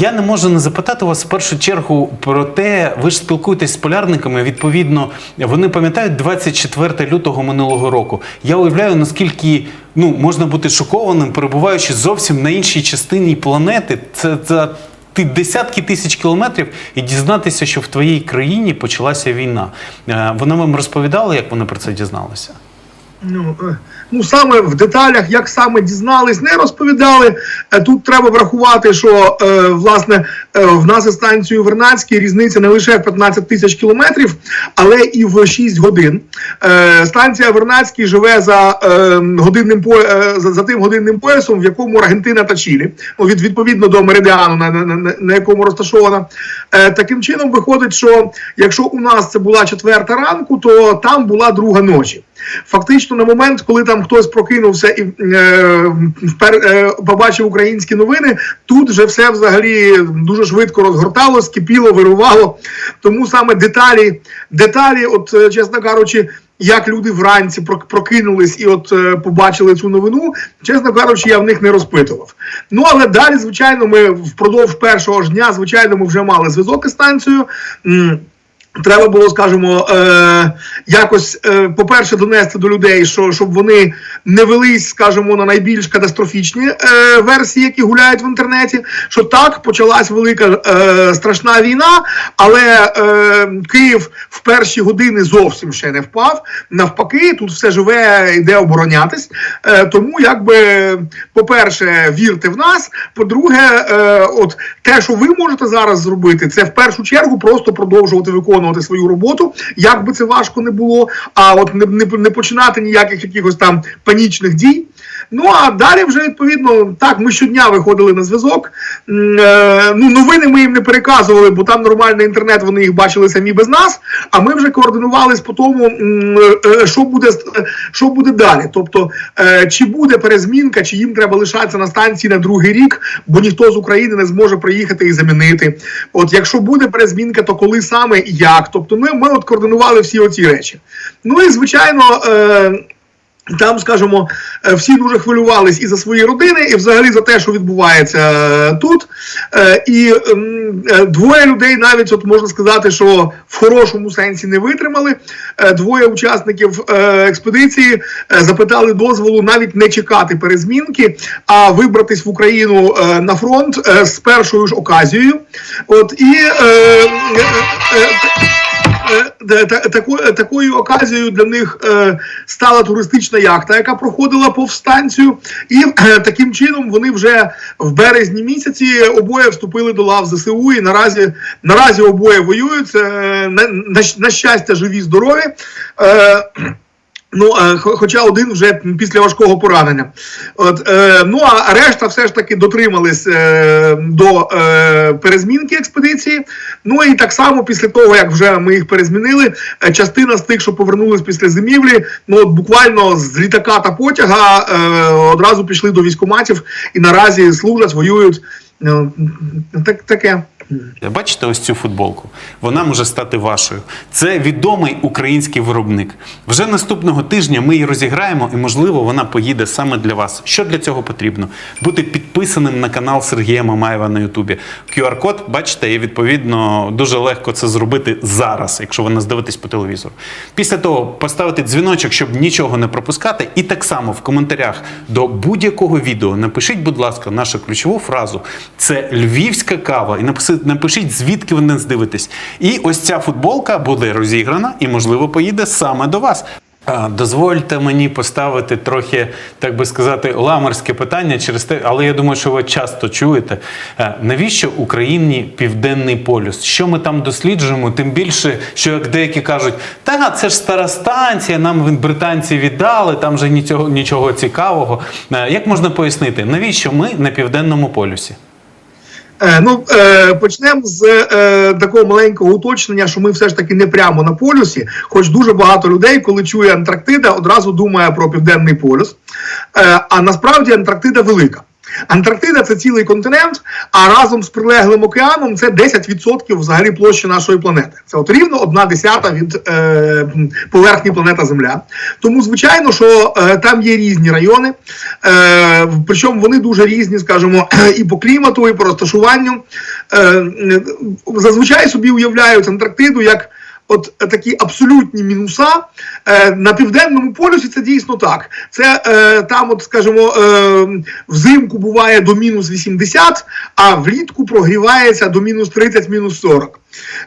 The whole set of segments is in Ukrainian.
Я не можу не запитати вас в першу чергу про те, ви ж спілкуєтесь з полярниками. Відповідно, вони пам'ятають 24 лютого минулого року. Я уявляю, наскільки ну можна бути шокованим, перебуваючи зовсім на іншій частині планети. Це за ти десятки тисяч кілометрів і дізнатися, що в твоїй країні почалася війна. Е, Вони вам розповідали, як вони про це дізналися? Ну, е, ну саме в деталях, як саме дізнались, не розповідали. Е, Тут треба врахувати, що е, власне в нас із станцією Вернадській різниця не лише в 15 тисяч кілометрів, але і в 6 годин. Станція Вернадський живе за годинним по за, тим годинним поясом, в якому Аргентина та Чилі, ну, від відповідно до меридіану, на, на, на, якому розташована. Таким чином виходить, що якщо у нас це була четверта ранку, то там була друга ночі. Фактично, на момент, коли там хтось прокинувся і е, впер, е, побачив українські новини, тут вже все взагалі дуже швидко розгорталось, кипіло, вирувало. Тому саме деталі, деталі, от е, чесно кажучи. Як люди вранці прокинулись і от е, побачили цю новину, чесно кажучи, я в них не розпитував. Ну але далі, звичайно, ми впродовж першого ж дня, звичайно, ми вже мали зв'язок із станцією. Треба було, скажімо, е, якось, е, по-перше, донести до людей, що щоб вони не велись, скажімо, на найбільш катастрофічні е, версії, які гуляють в інтернеті. Що так почалась велика е, страшна війна, але е, Київ в перші години зовсім ще не впав. Навпаки, тут все живе, йде оборонятись. Е, тому, якби, по-перше, вірте в нас. По-друге, е, от те, що ви можете зараз зробити, це в першу чергу просто продовжувати виконувати свою роботу, як би це важко не було. А от не, не, не починати ніяких якихось там панічних дій. Ну а далі вже відповідно так. Ми щодня виходили на зв'язок. Е, ну новини ми їм не переказували, бо там нормальний інтернет. Вони їх бачили самі без нас. А ми вже координувались по тому, е, що буде е, що буде далі. Тобто, е, чи буде перезмінка, чи їм треба лишатися на станції на другий рік, бо ніхто з України не зможе приїхати і замінити. От якщо буде перезмінка, то коли саме і як? Тобто, ми, ми от координували всі оці речі. Ну і звичайно. Там, скажімо, е, всі дуже хвилювались і за свої родини, і взагалі за те, що відбувається е, тут. Е, І ем, двоє людей навіть от можна сказати, що в хорошому сенсі не витримали. Двоє учасників експедиції запитали дозволу навіть не чекати перезмінки, а вибратись в Україну на фронт з першою ж оказією. От і е, е, е, Е, та- та- тако- такою оказією для них стала туристична яхта, яка проходила повстанцію, і таким чином вони вже в березні місяці обоє вступили до лав ЗСУ. І наразі наразі обоє воюють. На, на, на щастя, живі, здорові. Е, Ну, е, хоча один вже після важкого поранення. От, е, ну а решта все ж таки дотримались е, до е, перезмінки експедиції. Ну і так само після того, як вже ми їх перезмінили, е, частина з тих, що повернулись після зимівлі, ну от буквально з літака та потяга е, одразу пішли до військоматів і наразі служать, воюють. Ну, так, таке. Бачите ось цю футболку? Вона може стати вашою. Це відомий український виробник. Вже наступного тижня ми її розіграємо, і можливо вона поїде саме для вас. Що для цього потрібно? Бути підписаним на канал Сергія Мамаєва на Ютубі. QR-код, бачите, і відповідно дуже легко це зробити зараз, якщо ви нас дивитесь по телевізору. Після того поставити дзвіночок, щоб нічого не пропускати. І так само в коментарях до будь-якого відео напишіть, будь ласка, нашу ключову фразу. Це львівська кава. І напиши- напишіть, звідки ви нас дивитесь. І ось ця футболка буде розіграна і, можливо, поїде саме до вас. Дозвольте мені поставити трохи, так би сказати, ламерське питання через те, але я думаю, що ви часто чуєте. Навіщо Україні південний полюс? Що ми там досліджуємо? Тим більше, що як деякі кажуть, та це ж стара станція, нам британці віддали, там же нічого, нічого цікавого. Як можна пояснити, навіщо ми на південному полюсі? Е, ну, е, почнемо з е, такого маленького уточнення, що ми все ж таки не прямо на полюсі, хоч дуже багато людей, коли чує Антарктида, одразу думає про південний полюс. А насправді Антарктида велика. Антарктида це цілий континент, а разом з прилеглим океаном це 10% взагалі площі нашої планети. Це от рівно одна десята від е, поверхні планета Земля. Тому, звичайно, що е, там є різні райони, е, причому вони дуже різні, скажімо, і по клімату, і по розташуванню. Е, зазвичай собі уявляють Антарктиду як. От е, такі абсолютні мінуса е, на південному полюсі це дійсно так. Це е, там, от скажімо, е, взимку буває до мінус 80, а влітку прогрівається до мінус 30, мінус 40.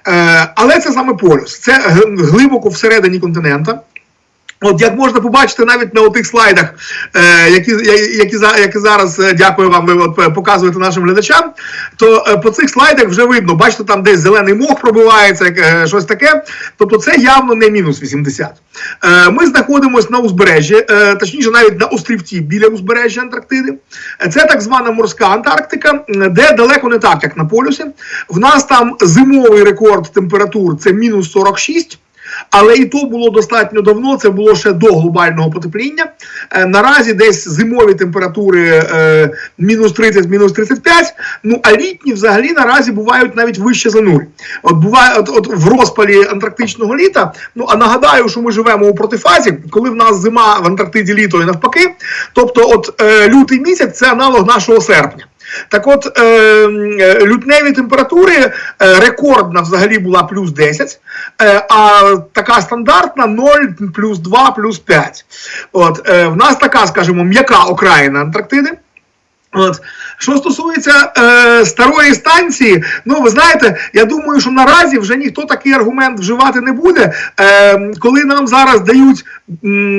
Е, але це саме полюс. Це глибоко всередині континента. От як можна побачити навіть на тих слайдах, е, які, які, які зараз е, дякую вам, ви от, е, показуєте нашим глядачам, то е, по цих слайдах вже видно, бачите, там десь зелений мох пробивається, е, щось таке. Тобто це явно не мінус 80. Е, ми знаходимося на узбережжі, е, точніше, навіть на острівці біля узбережжя Антарктиди. Це так звана морська Антарктика, де далеко не так, як на полюсі. В нас там зимовий рекорд температур це мінус 46. Але і то було достатньо давно, це було ще до глобального потепління. Е, наразі десь зимові температури е, мінус 30, мінус 35. Ну а літні взагалі наразі бувають навіть вище за нуль. От буває, от, от в розпалі антарктичного літа. Ну а нагадаю, що ми живемо у протифазі, коли в нас зима в Антарктиді літо і навпаки. Тобто, от е, лютий місяць це аналог нашого серпня. Так от, е, е, лютневі температури е, рекордна взагалі була плюс 10, е, а така стандартна 0, плюс 2, плюс 5. От, е, в нас така, скажімо, м'яка окраїна Антарктиди. От. Що стосується е, старої станції, ну ви знаєте, я думаю, що наразі вже ніхто такий аргумент вживати не буде, е, коли нам зараз дають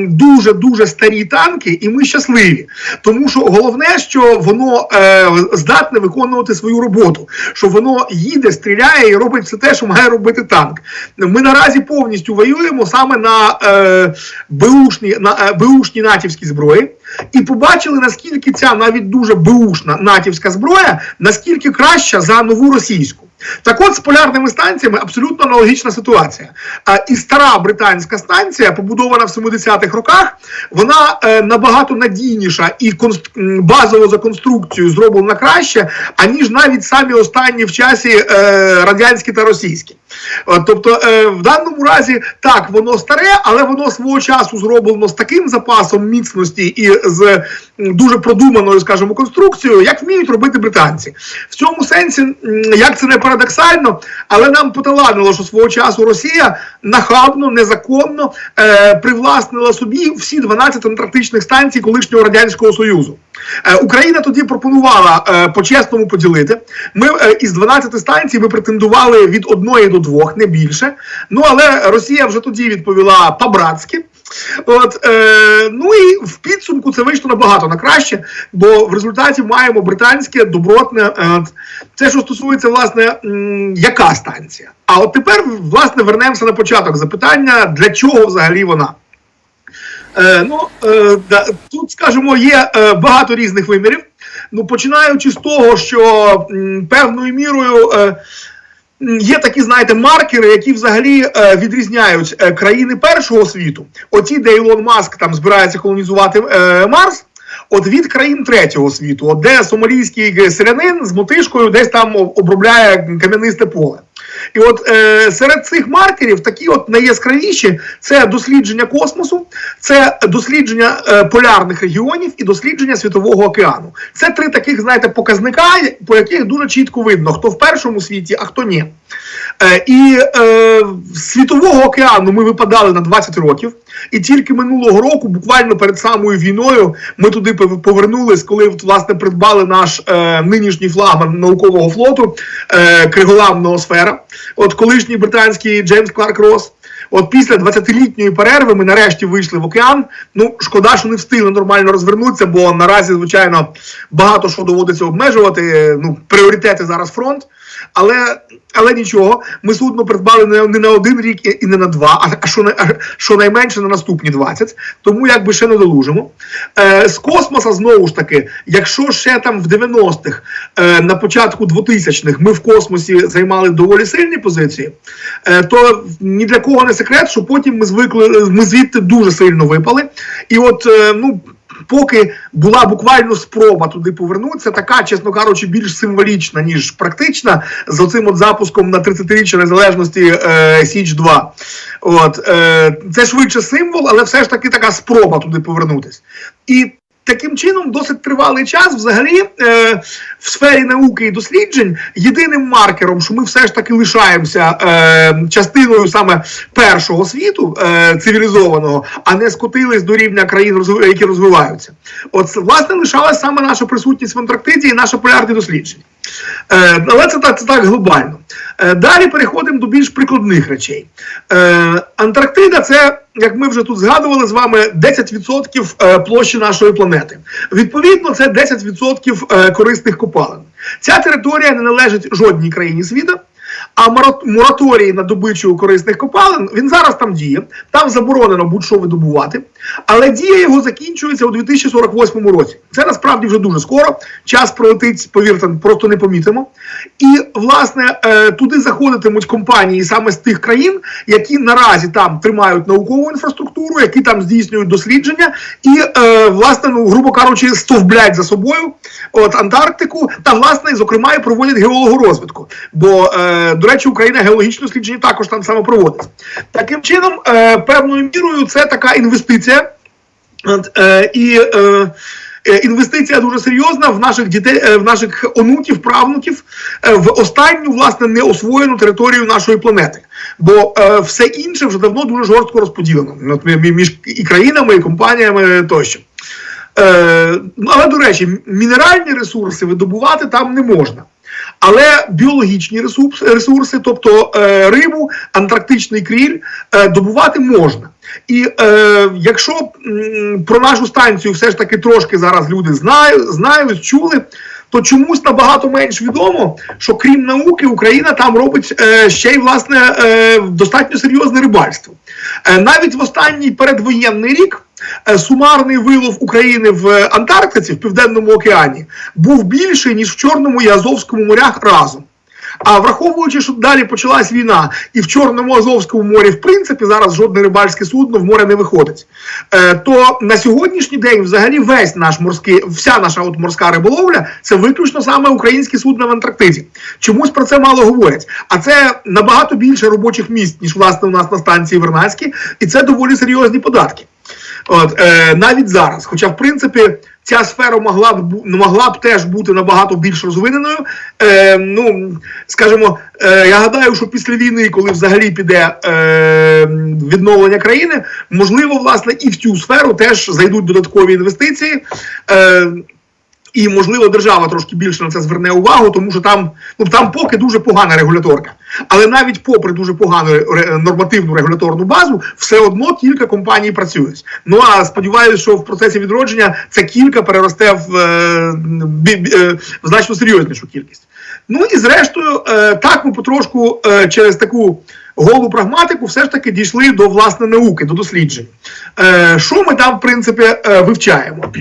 дуже дуже старі танки, і ми щасливі. Тому що головне, що воно е, здатне виконувати свою роботу, що воно їде, стріляє і робить все те, що має робити танк. Ми наразі повністю воюємо саме на е, беушні, на е, беушні натівські зброї. І побачили, наскільки ця навіть дуже беушна натівська зброя, наскільки краща за нову російську. Так от з полярними станціями абсолютно аналогічна ситуація. А, і стара британська станція, побудована в 70-х роках, вона е, набагато надійніша і конст... базово за конструкцією зроблена краще, аніж навіть самі останні в часі е, радянські та російські. От, тобто, е, в даному разі так, воно старе, але воно свого часу зроблено з таким запасом міцності і з дуже продуманою, скажімо, конструкцією, як вміють робити британці. В цьому сенсі, як це не парадоксально, але нам поталадило, що свого часу Росія нахабно, незаконно е, привласнила собі всі 12 антарктичних станцій колишнього радянського союзу. Е, Україна тоді пропонувала е, по-чесному поділити. Ми е, із 12 станцій ми претендували від одної до двох, не більше. Ну але Росія вже тоді відповіла по-братськи. От, е, ну і в підсумку це вийшло набагато на краще, бо в результаті маємо британське добротне. Е, це що стосується, власне, м, яка станція. А от тепер, власне, вернемося на початок запитання, для чого взагалі вона. Е, ну, е, да, тут, скажімо, є е, багато різних вимірів. Ну, починаючи з того, що м, певною мірою. Е, Є такі, знаєте, маркери, які взагалі е, відрізняють е, країни першого світу. Оті, де Ілон Маск там збирається колонізувати е, Марс. От від країн третього світу, от де сомалійський селянин з мотишкою десь там обробляє кам'янисте поле. І от е, серед цих маркерів такі от найяскравіші це дослідження космосу, це дослідження е, полярних регіонів і дослідження світового океану. Це три таких, знаєте, показника, по яких дуже чітко видно, хто в першому світі, а хто ні. Е, і е, світового океану ми випадали на 20 років, і тільки минулого року, буквально перед самою війною, ми туди пов- повернулись, коли власне придбали наш е, нинішній флагман наукового флоту е, Криголам Ноосфера. От колишній британський Джеймс Кларк Росс. От після 20-літньої перерви ми нарешті вийшли в океан. Ну, шкода, що не встигли нормально розвернутися, бо наразі, звичайно, багато що доводиться обмежувати. Ну, пріоритети зараз фронт. Але, але нічого, ми судно придбали не, не на один рік і, не на два, а, що, а щонайменше на наступні 20, тому якби ще не долужимо. Е, з космоса знову ж таки, якщо ще там в 90-х, е, на початку 2000-х ми в космосі займали доволі сильні позиції, е, то ні для кого не секрет, що потім ми звикли, ми звідти дуже сильно випали. І от, е, ну. поки була буквально спроба туди повернутися, така, чесно кажучи, більш символічна, ніж практична, з оцим от запуском на 30-річчя незалежності е, Січ 2. От, е, це швидше символ, але все ж таки така спроба туди повернутися. І Таким чином, досить тривалий час, взагалі, е, в сфері науки і досліджень, єдиним маркером, що ми все ж таки лишаємося е, частиною саме першого світу е, цивілізованого, а не скотились до рівня країн, які розвиваються. От власне лишалась саме наша присутність в Антарктиді і наше полярне дослідження. Е, але це так, це так глобально. Е, далі переходимо до більш прикладних речей. Е, Антарктида це, як ми вже тут згадували з вами, 10% е, площі нашої планети. Відповідно, це 10% е, корисних копалин. Ця територія не належить жодній країні світу. А мора- мораторій на добичу корисних копалин він зараз там діє. Там заборонено будь-що видобувати, але дія його закінчується у 2048 році. Це насправді вже дуже скоро. Час пролетить, повірте, просто не помітимо. І власне е, туди заходитимуть компанії саме з тих країн, які наразі там тримають наукову інфраструктуру, які там здійснюють дослідження, і е, власне, ну грубо кажучи, стовблять за собою от Антарктику, та власне, зокрема, і проводять геологорозвитку. Бо, е, речі, Україна геологічне дослідження також там саме проводить. Таким чином, е, певною мірою, це така інвестиція. Е, і е, інвестиція дуже серйозна в наших дітей, в наших онуків, правнуків, в останню власне неосвоєну територію нашої планети. Бо е, все інше вже давно дуже жорстко розподілено між і країнами, і компаніями тощо. Е, але, до речі, мінеральні ресурси видобувати там не можна. Але біологічні ресурси, ресурси тобто е, рибу, антарктичний кріль, е, добувати можна. І е, якщо м, про нашу станцію все ж таки трошки зараз люди знають, знають, чули, то чомусь набагато менш відомо, що крім науки, Україна там робить е, ще й власне е, достатньо серйозне рибальство. Е, навіть в останній передвоєнний рік. Е, Сумарний вилов України в Антарктиці в Південному океані був більший ніж в Чорному і Азовському морях разом. А враховуючи, що далі почалась війна, і в Чорному Азовському морі, в принципі, зараз жодне рибальське судно в море не виходить. Е, то на сьогоднішній день, взагалі, весь наш морський, вся наша от морська риболовля це виключно саме українські судна в Антарктиді. Чомусь про це мало говорять. А це набагато більше робочих місць, ніж власне у нас на станції Вернадській, і це доволі серйозні податки. От, е, навіть зараз. Хоча, в принципі, ця сфера могла б могла б теж бути набагато більш розвиненою. Е, ну, скажімо, е, я гадаю, що після війни, коли взагалі піде е, відновлення країни, можливо, власне, і в цю сферу теж зайдуть додаткові інвестиції. Е, і, можливо, держава трошки більше на це зверне увагу, тому що там, ну, там поки дуже погана регуляторка. Але навіть попри дуже погану нормативну регуляторну базу, все одно кілька компаній працюють. Ну а сподіваюся, що в процесі відродження це кілька переросте в, е, бі- е, в значно серйознішу кількість. Ну і зрештою, е, так ми потрошку е, через таку голу прагматику все ж таки дійшли до власне науки, до досліджень. Е, Що ми там, в принципі, вивчаємо?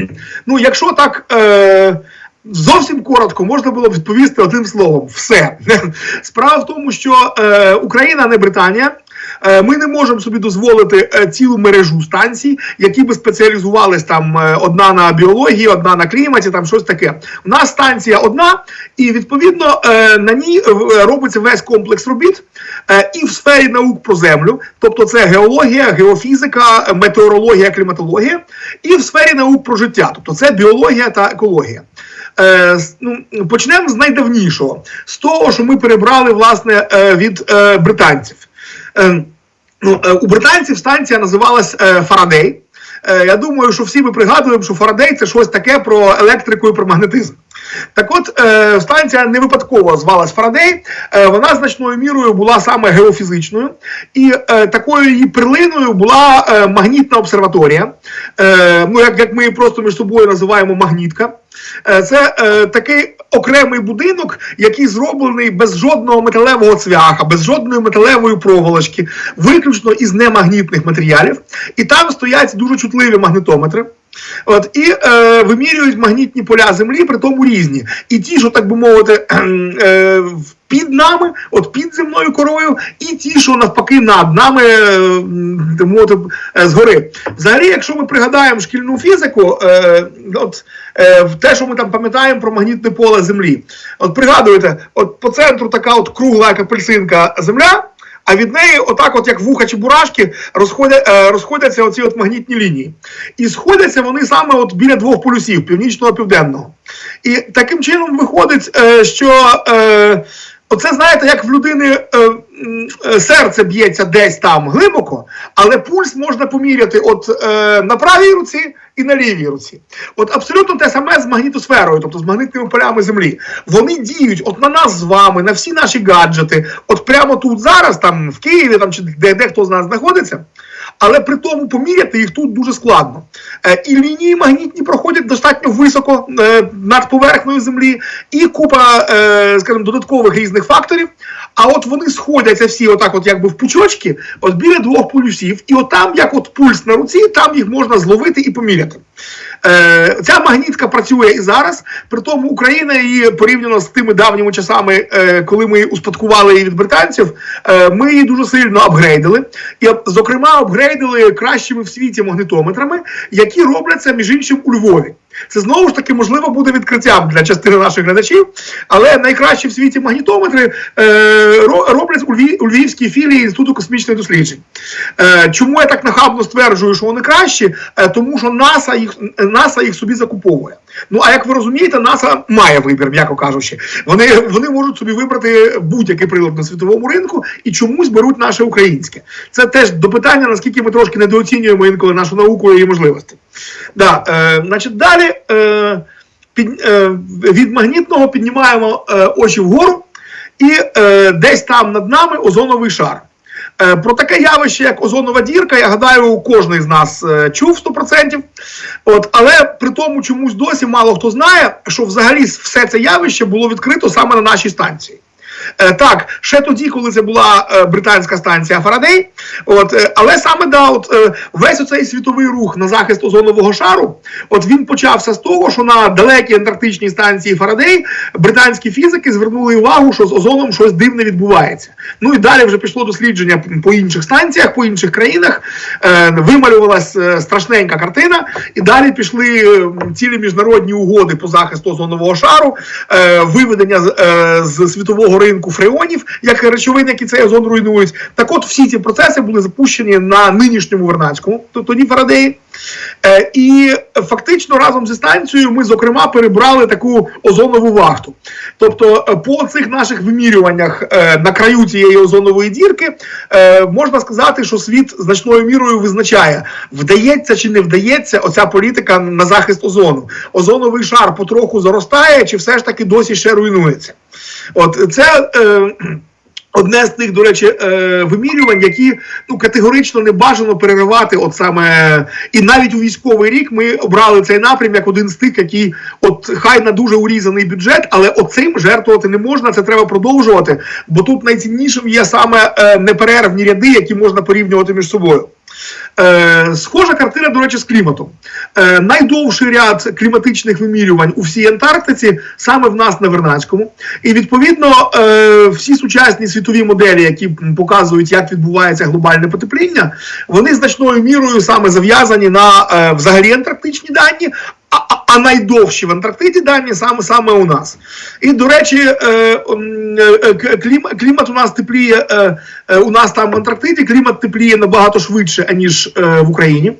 Ну, якщо так. Зовсім коротко можна було б відповісти одним словом: все. Справа в тому, що е, Україна не Британія. Е, Ми не можемо собі дозволити е, цілу мережу станцій, які би спеціалізувались там е, одна на біології, одна на кліматі, там щось таке. У нас станція одна, і відповідно на ній робиться весь комплекс робіт і в сфері наук про землю, тобто це геологія, геофізика, метеорологія, кліматологія, і в сфері наук про життя, тобто це біологія та екологія. Ну, почнемо з найдавнішого, з того, що ми перебрали власне від британців. Е, ну, е, у британців станція називалась е, Фарадей. Е, я думаю, що всі ми пригадуємо, що Фарадей це щось таке про електрику і про магнетизм. Так от, е, станція не випадково звалась Фарадей, е, вона значною мірою була саме геофізичною, і е, такою її перлиною була магнітна обсерваторія. Ну, як, ми її просто між собою називаємо магнітка. Це такий окремий будинок, який зроблений без жодного металевого цвяха, без жодної металевої проволочки, виключно із немагнітних матеріалів. І там стоять дуже чутливі магнітометри. От і е, вимірюють магнітні поля землі, при тому різні. І ті, що так би мовити, е, під нами, от під земною корою, і ті, що навпаки над нами, е, мовити, е, згори. Взагалі, якщо ми пригадаємо шкільну фізику, е, от е, те, що ми там пам'ятаємо про магнітне поле землі, от пригадуєте, от по центру така от кругла, як апельсинка земля. А від неї, отак, от як вуха чи бурашки, розходя, е, розходяться оці от магнітні лінії. І сходяться вони саме от біля двох полюсів північного і південного. І таким чином виходить, е, що е, оце знаєте, як в людини серце б'ється десь там глибоко, але пульс можна поміряти от е, на правій руці і на лівій руці. От абсолютно те саме з магнітосферою, тобто з магнітними полями Землі. Вони діють от на нас з вами, на всі наші гаджети, от прямо тут зараз, там в Києві, там чи де, де хто з нас знаходиться. Але при тому поміряти їх тут дуже складно. Е, і лінії магнітні проходять достатньо високо е, над поверхнею землі, і купа, е, скажімо, додаткових різних факторів. А от вони сходяться всі, отак, от якби в пучочки, от біля двох полюсів, і отам, як от пульс на руці, там їх можна зловити і поміряти. Е, ця магнітка працює і зараз. При тому Україна її порівняно з тими давніми часами, е, коли ми успадкували її від британців, е, ми її дуже сильно апгрейдили. І, зокрема, апгрейдили кращими в світі магнітометрами, які робляться між іншим у Львові. Це знову ж таки можливо буде відкриттям для частини наших глядачів, але найкращі в світі магнітометри е, роблять у, Львів, у Львівській філії Інституту космічних досліджень. Е, чому я так нахабно стверджую, що вони кращі? Е, тому що НАСА їх, НАСА їх собі закуповує. Ну а як ви розумієте, НАСА має вибір, м'яко кажучи. Вони, вони можуть собі вибрати будь-який прилад на світовому ринку і чомусь беруть наше українське. Це теж до питання, наскільки ми трошки недооцінюємо інколи нашу науку і її можливості. Да, е, значить, далі е, під, е, від магнітного піднімаємо е, очі вгору, і е, десь там над нами озоновий шар. Е, Про таке явище, як озонова дірка, я гадаю, кожен з нас е, чув 100%. От, але при тому чомусь досі мало хто знає, що взагалі все це явище було відкрито саме на нашій станції. Е, Так, ще тоді, коли це була е, британська станція Фарадей, от, е, але саме да, от, весь оцей світовий рух на захист озонового шару, от він почався з того, що на далекій антарктичній станції Фарадей британські фізики звернули увагу, що з озоном щось дивне відбувається. Ну і далі вже пішло дослідження по інших станціях, по інших країнах, вималювалась страшненька картина, і далі пішли цілі міжнародні угоди по захисту озонового шару, виведення з світового ринку фреонів, як речовин, які цей озон руйнують. Так от всі ці процеси були запущені на нинішньому Вернадському, тобто тоді Фарадеї. Е, і фактично разом зі станцією ми, зокрема, перебрали таку озонову вахту. Тобто, е, по цих наших вимірюваннях е, на краю цієї озонової дірки е, можна сказати, що світ значною мірою визначає, вдається чи не вдається оця політика на захист озону. Озоновий шар потроху заростає, чи все ж таки досі ще руйнується. От це. Е, Одне з тих, до речі, е, вимірювань, які ну категорично не бажано переривати, от саме і навіть у військовий рік ми обрали цей напрям як один з тих, який от хай на дуже урізаний бюджет, але оцим жертвувати не можна. Це треба продовжувати. Бо тут найціннішим є саме е, неперервні ряди, які можна порівнювати між собою. Е, схожа картина, до речі, з кліматом. Е, найдовший ряд кліматичних вимірювань у всій Антарктиці саме в нас на Вернадському. І відповідно е, всі сучасні світові моделі, які показують, як відбувається глобальне потепління, вони значною мірою саме зав'язані на е, взагалі антарктичні дані. А, а- найдовші в Антарктиді дані саме саме у нас. І до речі, е, е, клім- клімат у нас тепліє. Е, е, у нас там в Антарктиді клімат тепліє набагато швидше, аніж е, в Україні.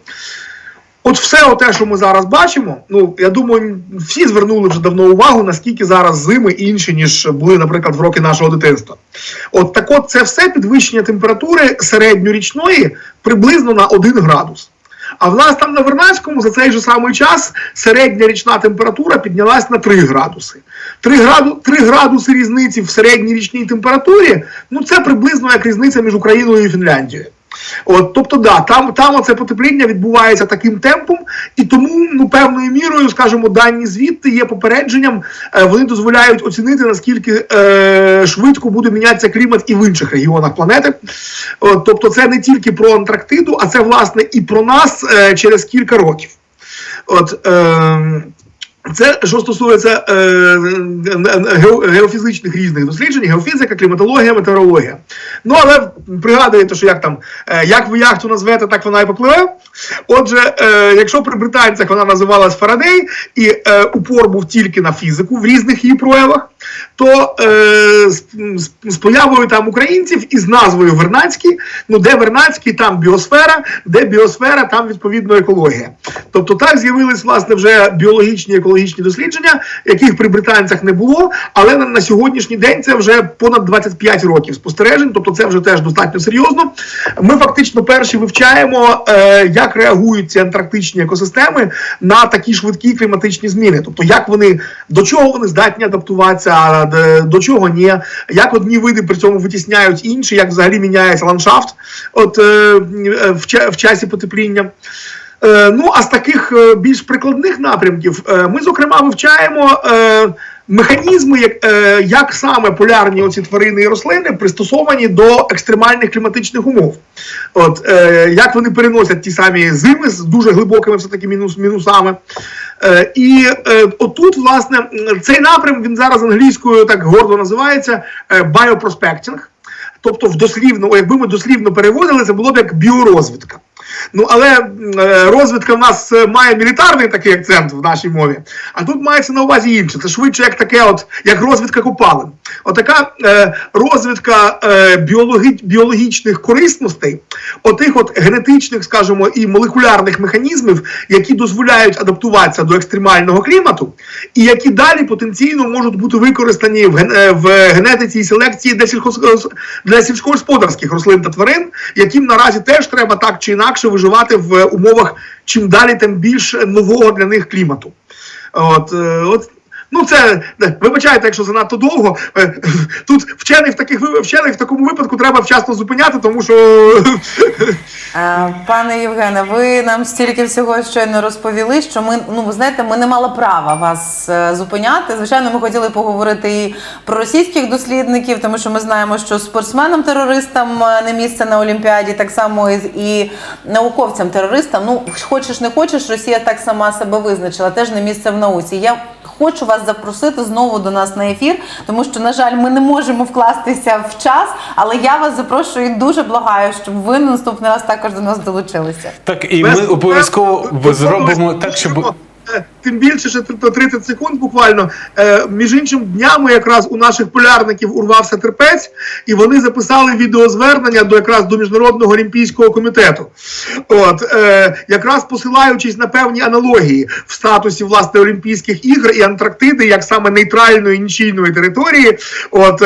От все те, що ми зараз бачимо, ну я думаю, всі звернули вже давно увагу, наскільки зараз зими інші, ніж були, наприклад, в роки нашого дитинства. От так от це все підвищення температури середньорічної приблизно на 1 градус. А в нас там на Вернадському за цей же самий час середня річна температура піднялась на 3 градуси. 3, граду, 3 градуси різниці в середній річній температурі ну це приблизно як різниця між Україною і Фінляндією. От, тобто, да, там, там оце потепління відбувається таким темпом, і тому ну певною мірою, скажімо, дані звідти є попередженням. Е, вони дозволяють оцінити наскільки е, швидко буде мінятися клімат і в інших регіонах планети. От, тобто, це не тільки про Антарктиду, а це власне і про нас е, через кілька років. От е, це що стосується е, геофізичних різних досліджень, геофізика, кліматологія, метеорологія. Ну але пригадуєте, що як там, е, як ви яхту назвете, так вона і попливе. Отже, е, якщо при британцях вона називалась Фарадей, і е, упор був тільки на фізику в різних її проявах, то е, з, з, появою там українців і з назвою Вернадський, ну де Вернадський, там біосфера, де біосфера, там відповідно екологія. Тобто так з'явились власне вже біологічні екологічні дослідження, яких при британцях не було, але на, на сьогоднішній день це вже понад 25 років спостережень, тобто це вже теж достатньо серйозно. Ми фактично перші вивчаємо, е, як реагують ці антарктичні екосистеми на такі швидкі кліматичні зміни. Тобто, як вони до чого вони здатні адаптуватися, до чого ні, як одні види при цьому витісняють інші, як взагалі міняється ландшафт от, е, в, в часі потепління. Е, Ну, а з таких е, більш прикладних напрямків е, ми, зокрема, вивчаємо механізми, як, як саме полярні оці тварини і рослини пристосовані до екстремальних кліматичних умов. От, як вони переносять ті самі зими з дуже глибокими все-таки мінус, мінусами. І отут, власне, цей напрям він зараз англійською так гордо називається біопроспектінг. Тобто, в дослівно, якби ми дослівно переводили, це було б як біорозвідка. Ну але е, розвідка в нас е, має мілітарний такий акцент в нашій мові, а тут мається на увазі інше. Це швидше як таке, от як розвідка копалин. Отака е, розвідка е, біологі, біологічних корисностей, отих от генетичних, скажімо, і молекулярних механізмів, які дозволяють адаптуватися до екстремального клімату, і які далі потенційно можуть бути використані в, ген- е, в генетиці і селекції для сільськогосподарських рослин та тварин, яким наразі теж треба так чи інакше виживати в умовах чим далі, тим більш нового для них клімату. От, е, от Ну, це е, вибачайте, якщо занадто довго. Е, Тут вчений в таких вчений в такому випадку треба вчасно зупиняти, тому що Е, Пане Євгене, ви нам стільки всього щойно розповіли, що ми ну ви знаєте, ми не мали права вас зупиняти. Звичайно, ми хотіли поговорити і про російських дослідників, тому що ми знаємо, що спортсменам-терористам не місце на Олімпіаді, так само і науковцям-терористам. Ну хочеш не хочеш, Росія так сама себе визначила, теж не місце в науці. Я Хочу вас запросити знову до нас на ефір, тому що, на жаль, ми не можемо вкластися в час, але я вас запрошую і дуже благаю, щоб ви наступний раз також до нас долучилися. Так, і ми обов'язково зробимо так, щоб. Е, Тим більше, що то 30 секунд буквально. Е, між іншим, днями якраз у наших полярників урвався терпець, і вони записали відеозвернення до якраз до Міжнародного олімпійського комітету. От е, якраз посилаючись на певні аналогії в статусі власне Олімпійських ігор і Антарктиди, як саме нейтральної нічийної території. От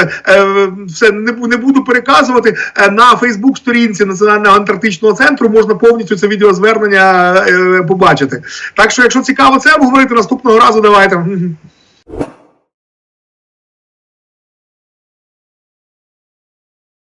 все не, буду переказувати. На Фейсбук-сторінці Національного антарктичного центру можна повністю це відеозвернення побачити. Так що, якщо цікаво це обговорити наступного разу, давайте.